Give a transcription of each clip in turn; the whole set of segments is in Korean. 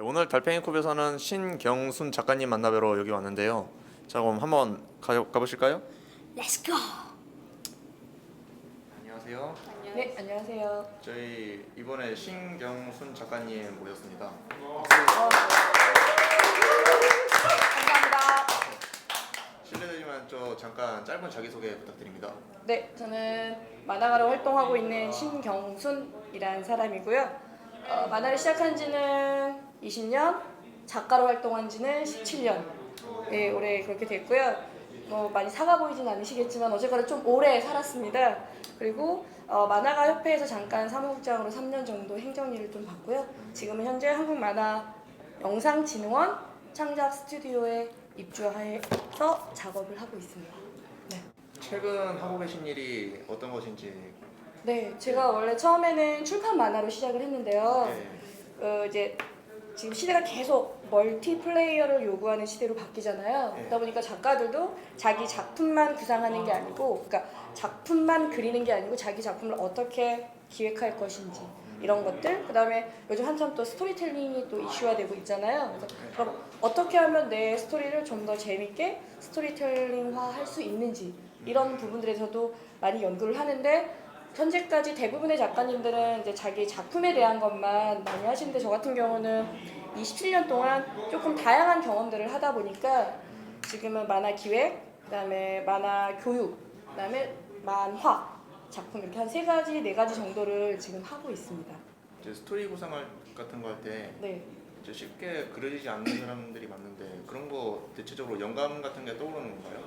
오늘 달팽이컵에서는 신경순 작가님 만나뵈러 여기 왔는데요. 자 그럼 한번 가, 가보실까요? Let's go. 안녕하세요. 네, 안녕하세요. 저희 이번에 신경순 작가님 모셨습니다. 감사합니다. 실례되지만 저 잠깐 짧은 자기소개 부탁드립니다. 네, 저는 만화가로 활동하고 있는 신경순이라는 사람이고요. 어, 만화를 시작한 지는 20년, 작가로 활동한 지는 17년. 네, 올해 그렇게 됐고요. 뭐 많이 사가 보이진 않으시겠지만 어쨌거나 좀 오래 살았습니다. 그리고 어, 만화가 협회에서 잠깐 사무국장으로 3년 정도 행정 일을 좀 봤고요. 지금은 현재 한국 만화 영상진흥원 창작 스튜디오에 입주해서 작업을 하고 있습니다. 네. 최근 하고 계신 일이 어떤 것인지 네, 제가 원래 처음에는 출판 만화로 시작을 했는데요. 네. 어, 이제 지금 시대가 계속 멀티플레이어를 요구하는 시대로 바뀌잖아요. 네. 그러다 보니까 작가들도 자기 작품만 구상하는 게 아니고, 그러니까 작품만 그리는 게 아니고 자기 작품을 어떻게 기획할 것인지 이런 것들. 그다음에 요즘 한참 또 스토리텔링이 또 이슈화되고 있잖아요. 그래서 그럼 어떻게 하면 내 스토리를 좀 더 재밌게 스토리텔링화 할 수 있는지 이런 부분들에서도 많이 연구를 하는데 현재까지 대부분의 작가님들은 이제 자기 작품에 대한 것만 많이 하시는데 저 같은 경우는 27년 동안 조금 다양한 경험들을 하다 보니까 지금은 만화 기획, 그다음에 만화 교육, 그다음에 만화 작품 이렇게 한 세 가지 네 가지 정도를 지금 하고 있습니다. 이제 스토리 구상을 같은 거 할 때 네. 쉽게 그려지지 않는 사람들이 많은데 그런 거 대체적으로 영감 같은 게 떠오르는 건가요?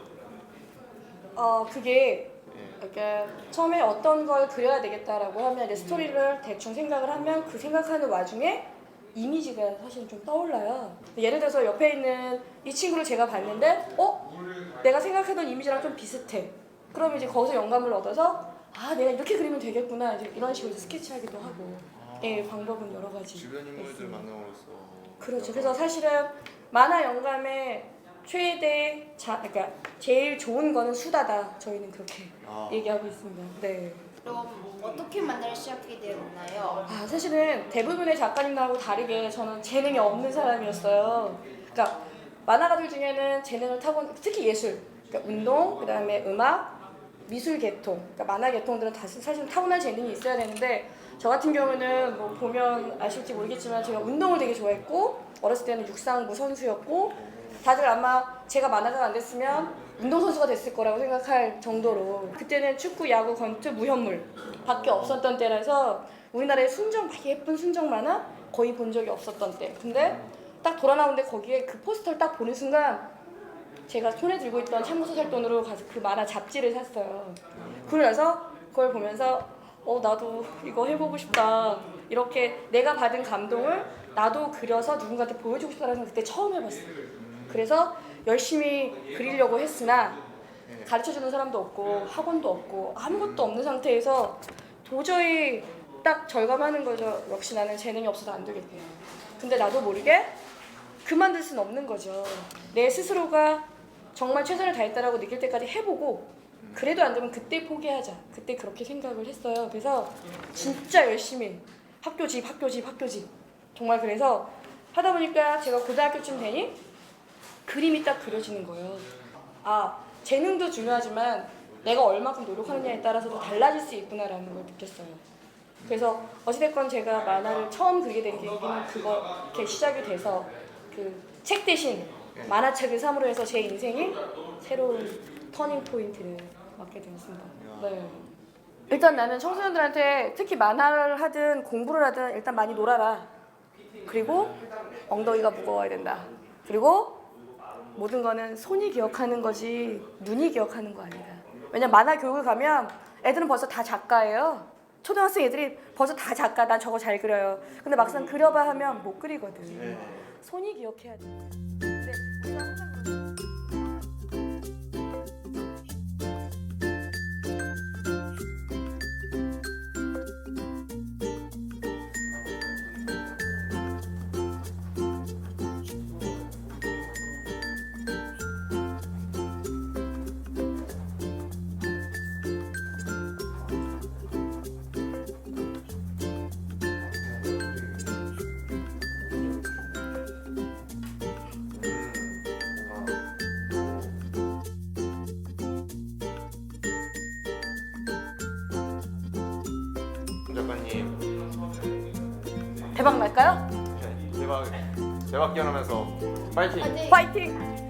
어 그게 예. 그러니까 처음에 어떤 걸 그려야 되겠다라고 하면 이제 스토리를 대충 생각을 하면 그 생각하는 와중에 이미지가 사실 좀 떠올라요. 예를 들어서 옆에 있는 이 친구를 제가 봤는데, 어? 내가 생각하던 이미지랑 좀 비슷해. 그럼 이제 거기서 영감을 얻어서 아 내가 이렇게 그리면 되겠구나 이제 이런 식으로 이제 스케치하기도 하고. 예, 방법은 여러 가지. 주변 인물들 있습니다. 만남으로써 그렇죠. 그래서 사실은 만화 영감의 최대 자, 그러니까 제일 좋은 거는 수다다. 저희는 그렇게 아, 얘기하고 있습니다. 네. 그럼 어떻게 만화를 시작하게 되었나요? 아 사실은 대부분의 작가님들하고 다르게 저는 재능이 없는 사람이었어요. 그러니까 만화가들 중에는 재능을 타고 특히 예술, 그러니까 운동, 그다음에 음악, 미술 계통, 그러니까 만화 계통들은 다 사실 타고난 재능이 있어야 되는데 저 같은 경우는 뭐 보면 아실지 모르겠지만 제가 운동을 되게 좋아했고 어렸을 때는 육상부 선수였고 다들 아마 제가 만화가가 안 됐으면 운동 선수가 됐을 거라고 생각할 정도로 그때는 축구, 야구, 권투, 무현물 밖에 없었던 때라서 우리나라에 순정 막 예쁜 순정 만화 거의 본 적이 없었던 때. 근데 딱 돌아 나오는데 거기에 그 포스터를 딱 보는 순간 제가 손에 들고 있던 참고소설 돈으로 가서 그 만화 잡지를 샀어요 그러면서 그걸 보면서 어 나도 이거 해보고 싶다 이렇게 내가 받은 감동을 나도 그려서 누군가한테 보여주고 싶다는 생각 그때 처음 해봤어요 그래서 열심히 그리려고 했으나 가르쳐 주는 사람도 없고 학원도 없고 아무것도 없는 상태에서 도저히 딱 절감하는 거죠. 역시 나는 재능이 없어서 안 되겠다. 근데 나도 모르게 그만둘 수는 없는 거죠. 내 스스로가 정말 최선을 다했다라고 느낄 때까지 해보고 그래도 안 되면 그때 포기하자. 그때 그렇게 생각을 했어요. 그래서 진짜 열심히 학교 집, 학교 집, 학교 집. 정말 그래서 하다 보니까 제가 고등학교쯤 되니 그림이 딱 그려지는 거예요. 아, 재능도 중요하지만 내가 얼마큼 노력하느냐에 따라서도 달라질 수 있구나라는 걸 느꼈어요. 그래서 어찌됐건 제가 만화를 처음 그리게 된 계기는 그거 이렇게 시작이 돼서 그 책 대신 만화책을 삼으로 해서 제 인생이 새로운 터닝 포인트를 맞게 되었습니다. 네. 일단 나는 청소년들한테 특히 만화를 하든 공부를 하든 일단 많이 놀아라. 그리고 엉덩이가 무거워야 된다. 그리고 모든 거는 손이 기억하는 거지 눈이 기억하는 거 아니다. 왜냐 만화 교육을 가면 애들은 벌써 다 작가예요. 초등학생 애들이 벌써 다 작가. 난 저거 잘 그려요. 근데 막상 그려봐 하면 못 그리거든. 네. 손이 기억해야 돼. 작가님 대박 날까요? 네, 대박 대박 기원하면서 파이팅! 파이팅!